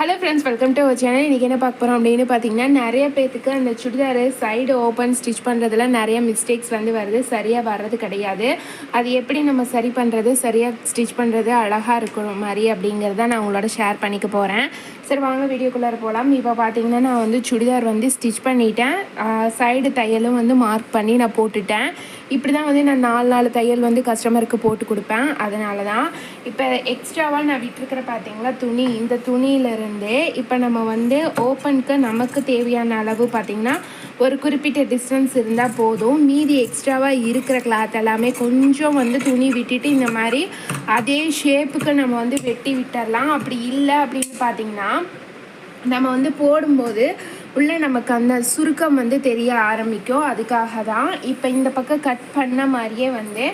Hello friends welcome to channel இன்றைக்கி என்ன பார்க்க போகிறோம் அப்படின்னு பார்த்தீங்கன்னா நிறைய பேர்த்துக்கு அந்த சுடிதார் சைடு ஓப்பன் ஸ்டிச் பண்ணுறதுல நிறைய மிஸ்டேக்ஸ் வந்து வருது. சரியாக வர்றது கிடையாது. அது எப்படி நம்ம சரி பண்ணுறது சரியாக ஸ்டிச் பண்ணுறது அழகாக இருக்கிற மாதிரி அப்படிங்கிறத நான் உங்களோட ஷேர் பண்ணிக்க போகிறேன் சரி வாங்க வீடியோக்குள்ளார போகலாம் இப்போ பார்த்தீங்கன்னா நான் வந்து சுடிதார் வந்து ஸ்டிச் பண்ணிட்டேன். சைடு தையலும் வந்து மார்க் பண்ணி நான் போட்டுட்டேன். இப்படி தான் வந்து நான் நாலு நாலு தையல் வந்து கஸ்டமருக்கு போட்டு கொடுப்பேன். அதனால தான் இப்போ எக்ஸ்ட்ராவாக நான் விட்டுருக்கிற பார்த்தீங்களா துணி. இந்த துணியிலேருந்தே இப்போ நம்ம வந்து ஓப்பனுக்கு நமக்கு தேவையான அளவு பார்த்திங்கன்னா ஒரு குறிப்பிட்ட டிஸ்டன்ஸ் இருந்தால் போதும். மீதி எக்ஸ்ட்ராவாக இருக்கிற கிளாத் எல்லாமே கொஞ்சம் வந்து துணி விட்டுட்டு இந்த மாதிரி அதே ஷேப்புக்கு நம்ம வந்து வெட்டி விட்டுடலாம் அப்படி இல்லை அப்படின்னு பார்த்தீங்கன்னா நம்ம வந்து போடும்போது உள்ளே நமக்கு அந்த சுருக்கம் வந்து தெரிய ஆரம்பிக்கும். அதுக்காக தான் இப்போ இந்த பக்கம் கட் பண்ண மாதிரியே வந்து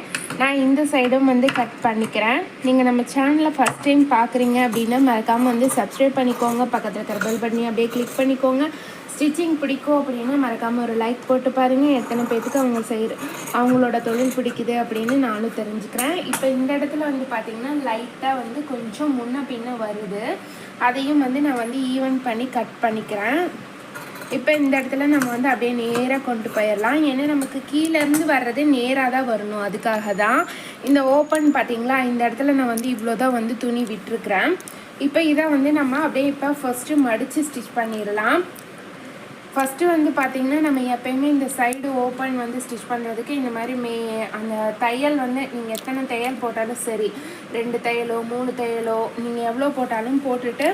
நான் இந்த சைடும் வந்து கட் பண்ணிக்கிறேன். நீங்கள் நம்ம சேனலில் ஃபஸ்ட் டைம் பார்க்குறீங்க அப்படின்னா மறக்காமல் வந்து சப்ஸ்கிரைப் பண்ணிக்கோங்க. பக்கத்தில் இருக்கிற பெல் பண்ணி அப்படியே கிளிக் பண்ணிக்கோங்க. ஸ்டிச்சிங் பிடிக்கும் அப்படின்னா மறக்காமல் ஒரு லைக் போட்டு பாருங்கள் எத்தனை பேர்த்துக்கு அவங்க செய்கிற அவங்களோட தொழில் பிடிக்குது அப்படின்னு நானும் தெரிஞ்சுக்கிறேன். இப்போ இந்த இடத்துல வந்து பார்த்திங்கன்னா லைட்டாக வந்து கொஞ்சம் முன்ன பின்ன வருது. அதையும் வந்து நான் வந்து ஈவன் பண்ணி கட் பண்ணிக்கிறேன். இப்போ இந்த இடத்துல நம்ம வந்து அப்படியே நேராக கொண்டு போயிடலாம் ஏன்னா நமக்கு கீழேருந்து வர்றது நேராக தான் வரணும். அதுக்காக தான் இந்த ஓப்பன் பார்த்தீங்களா? இந்த இடத்துல நான் வந்து இவ்வளோ தான் வந்து துணி விட்டுருக்குறேன். இப்போ இதை வந்து நம்ம அப்படியே இப்போ ஃபஸ்ட்டு மடித்து ஸ்டிச் பண்ணிடலாம் ஃபஸ்ட்டு வந்து பார்த்திங்கன்னா நம்ம எப்போயுமே இந்த சைடு ஓப்பன் வந்து ஸ்டிச் பண்ணுறதுக்கு இந்த மாதிரி மே அந்த தையல் வந்து நீங்கள் எத்தனை தையல் போட்டாலும் சரி ரெண்டு தையலோ மூணு தையலோ நீங்கள் எவ்வளோ போட்டாலும் போட்டுட்டு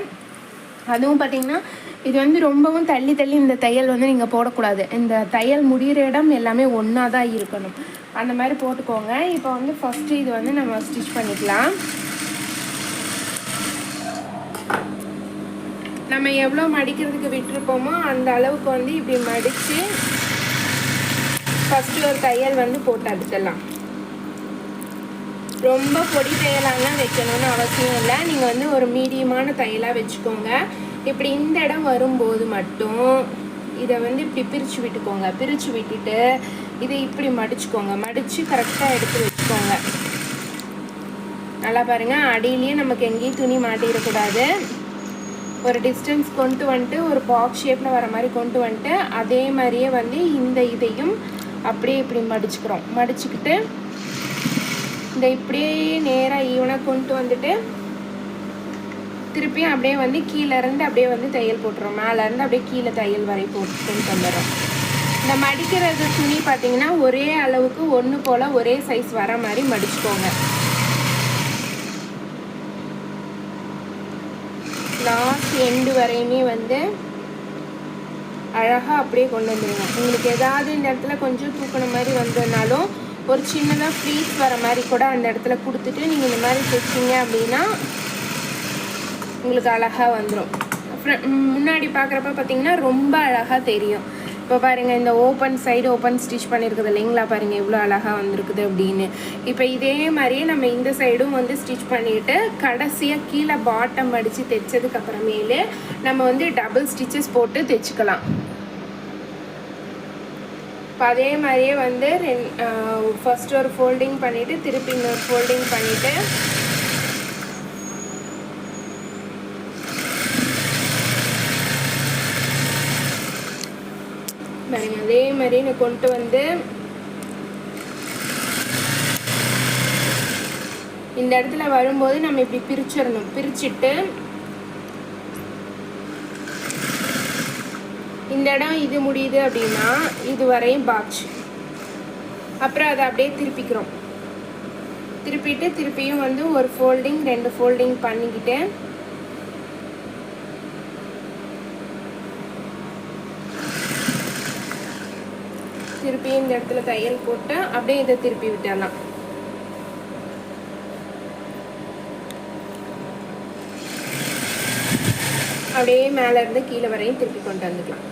அதுவும் பார்த்திங்கன்னா இது வந்து ரொம்பவும் தள்ளி தள்ளி இந்த தையல் வந்து நீங்கள் போடக்கூடாது. இந்த தையல் முடிகிற இடம் எல்லாமே ஒன்றா தான் இருக்கணும். அந்த மாதிரி போட்டுக்கோங்க. இப்போ வந்து ஃபஸ்ட்டு இது வந்து நம்ம ஸ்டிச் பண்ணிக்கலாம். நம்ம எவ்வளோ மடிக்கிறதுக்கு விட்டுருப்போமோ அந்த அளவுக்கு வந்து இப்படி மடித்து ஃபஸ்ட்டு ஒரு தையல் வந்து போட்டு அடுத்தலாம் ரொம்ப பொடி தையலாலாம் வைக்கணும்னு அவசியம் இல்லை. நீங்கள் வந்து ஒரு மீடியமான தையலாக வச்சுக்கோங்க. இப்படி இந்த இடம் வரும்போது மட்டும் இதை வந்து இப்படி பிரித்து விட்டுக்கோங்க. பிரித்து விட்டுட்டு இதை இப்படி மடிச்சுக்கோங்க. மடித்து கரெக்டாக எடுத்து வச்சுக்கோங்க. நல்லா பாருங்கள் அடியிலேயே நமக்கு எங்கேயும் துணி மாட்டிடக்கூடாது. ஒரு டிஸ்டன்ஸ் கொண்டு வந்துட்டு ஒரு பாக்ஸ் ஷேப்பில் வர மாதிரி கொண்டு வந்துட்டு அதே மாதிரியே வந்து இந்த இதையும் அப்படியே இப்படி மடிச்சுக்கிறோம். மடிச்சுக்கிட்டு இந்த இப்படியே நேராக ஈவனாக கொண்டு வந்துட்டு திருப்பியும் அப்படியே வந்து கீழேருந்து அப்படியே வந்து தையல் போட்டுரும் மேலேருந்து அப்படியே கீழே தையல் வரை போட்டு கொண்டு வந்துடுறோம். இந்த மடிக்கிறது துணி பார்த்தீங்கன்னா ஒரே அளவுக்கு ஒன்று போல் ஒரே சைஸ் வர மாதிரி மடிச்சுக்கோங்க. லாஸ்ட் எண்டு வரையுமே வந்து அழகாக அப்படியே கொண்டு வந்துடுங்க. உங்களுக்கு ஏதாவது இந்த இடத்துல கொஞ்சம் தூக்கின மாதிரி வந்ததுனாலும் ஒரு சின்னதாக ஃப்ரீஸ் வர மாதிரி கூட அந்த இடத்துல கொடுத்துட்டு நீங்கள் இந்த மாதிரி தைச்சிங்க அப்படின்னா உங்களுக்கு அழகாக வந்துடும் முன்னாடி பார்க்குறப்ப பார்த்தீங்கன்னா ரொம்ப அழகாக தெரியும். இப்போ பாருங்கள் இந்த ஓப்பன் சைடு ஓப்பன் ஸ்டிச் பண்ணியிருக்குது இல்லைங்களா? பாருங்கள் இவ்வளோ அழகாக வந்திருக்குது அப்படின்னு. இப்போ இதே மாதிரியே நம்ம இந்த சைடும் வந்து ஸ்டிச் பண்ணிவிட்டு கடைசியாக கீழே பாட்டம் அடித்து தைச்சதுக்கப்புறமேலே நம்ம வந்து டபுள் ஸ்டிச்சஸ் போட்டு தைச்சிக்கலாம். இப்போ அதே மாதிரியே வந்து ரெண் ஃபஸ்ட் ஒரு ஃபோல்டிங் பண்ணிவிட்டு திருப்பி இன்னொரு ஃபோல்டிங் பண்ணிவிட்டு பாருங்க அதே மாதிரி நான் கொண்டு வந்து இந்த இடத்துல வரும்போது நம்ம இப்படி பிரிச்சிடணும். பிரிச்சுட்டு இந்த இடம் இது முடியுது அப்படின்னா இது வரையும் பாக்ஸ் அப்புறம் அதை அப்படியே திருப்பிக்கிறோம். திருப்பிட்டு திருப்பியும் வந்து ஒரு ஃபோல்டிங் ரெண்டு ஃபோல்டிங் பண்ணிக்கிட்டு திருப்பியும் இந்த இடத்துல தையல் போட்டு அப்படியே இதை திருப்பி விட்டுடலாம் அப்படியே மேலேருந்து கீழே வரையும் திருப்பி கொண்டு வந்துக்கலாம்.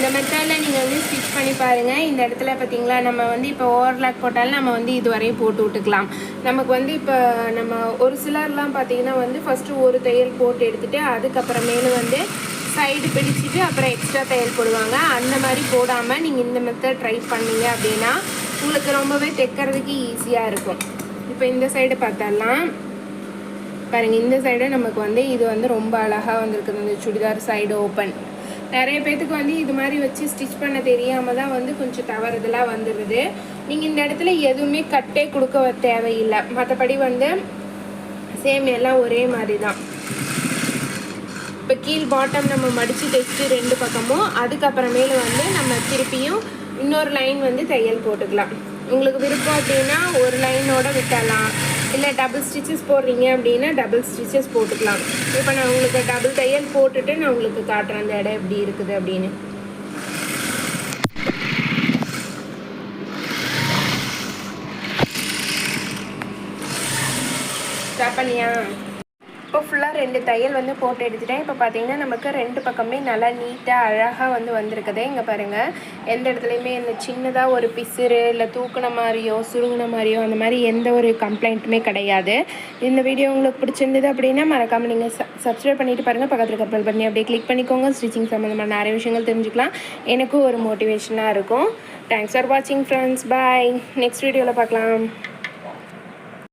இந்த மெத்தடில் நீங்கள் வந்து ஸ்டிச் பண்ணி பாருங்கள் இந்த இடத்துல பார்த்தீங்களா நம்ம வந்து இப்போ ஓவர்லாக் போட்டாலும் நம்ம வந்து இதுவரையும் போட்டு விட்டுக்கலாம். நமக்கு வந்து இப்போ நம்ம ஒரு சிலர்லாம் பார்த்தீங்கன்னா வந்து ஃபஸ்ட்டு ஒரு தையல் போட்டு எடுத்துகிட்டு அதுக்கப்புறமேலு வந்து சைடு பிடிச்சிட்டு அப்புறம் எக்ஸ்ட்ரா தையல் போடுவாங்க. அந்த மாதிரி போடாமல் நீங்கள் இந்த மெத்தட் ட்ரை பண்ணீங்க அப்படின்னா உங்களுக்கு ரொம்பவே தைக்கிறதுக்கு ஈஸியாக இருக்கும். இப்போ இந்த சைடு பார்த்தாலாம் பாருங்கள் இந்த சைடு நமக்கு வந்து இது வந்து ரொம்ப அழகாக வந்திருக்குது. இந்த சுடிதார் சைடு ஓப்பன் நிறைய பேத்துக்கு வந்து இது மாதிரி வச்சு ஸ்டிச் பண்ண தெரியாம தான் வந்து கொஞ்சம் தவறுதலாக வந்துடுது நீங்கள் இந்த இடத்துல எதுவுமே கட்டே கொடுக்க தேவையில்லை. மற்றபடி வந்து சேம் எல்லாம் ஒரே மாதிரி தான். இப்போ கீழ் பாட்டம் நம்ம மடித்து தைச்சு ரெண்டு பக்கமும் அதுக்கப்புறமேல வந்து நம்ம திருப்பியும் இன்னொரு லைன் வந்து தையல் போட்டுக்கலாம். உங்களுக்கு விருப்பம் அப்படின்னா ஒரு லைனோட விட்டலாம். இல்லை டபுள் ஸ்டிச்சஸ் போடுறீங்க அப்படின்னா டபுள் ஸ்டிச்சஸ் போட்டுக்கலாம். இப்போ நான் உங்களுக்கு டபுள் தையல் போட்டுட்டு நான் உங்களுக்கு காட்டுறேன் அந்த இடம் எப்படி இருக்குது அப்படின்னு. பண்ணியா? இப்போ ஃபுல்லாக ரெண்டு தையல் வந்து போட்டு எடுத்துட்டேன். இப்போ பார்த்தீங்கன்னா நமக்கு ரெண்டு பக்கமே நல்லா நீட்டாக அழகாக வந்து வந்திருக்குது இங்கே பாருங்கள் எந்த இடத்துலையுமே இந்த சின்னதாக ஒரு பிசுறு இல்லை தூக்குன மாதிரியோ சுருங்கின மாதிரியோ அந்த மாதிரி எந்த ஒரு கம்ப்ளைண்ட்டுமே கிடையாது. இந்த வீடியோ உங்களுக்கு பிடிச்சிருந்தது அப்படின்னா மறக்காமல் நீங்கள் சப்ஸ்கிரைப் பண்ணிவிட்டு பாருங்கள் பக்கத்தில் கப்பல் பண்ணி அப்படியே கிளிக் பண்ணிக்கோங்க. ஸ்டிச்சிங் சம்மந்தமான நிறைய விஷயங்கள் தெரிஞ்சுக்கலாம். எனக்கும் ஒரு மோட்டிவேஷனாக இருக்கும். தேங்க்ஸ் ஃபார் வாட்சிங் ஃப்ரெண்ட்ஸ் பாய் நெக்ஸ்ட் வீடியோவில் பார்க்கலாம்.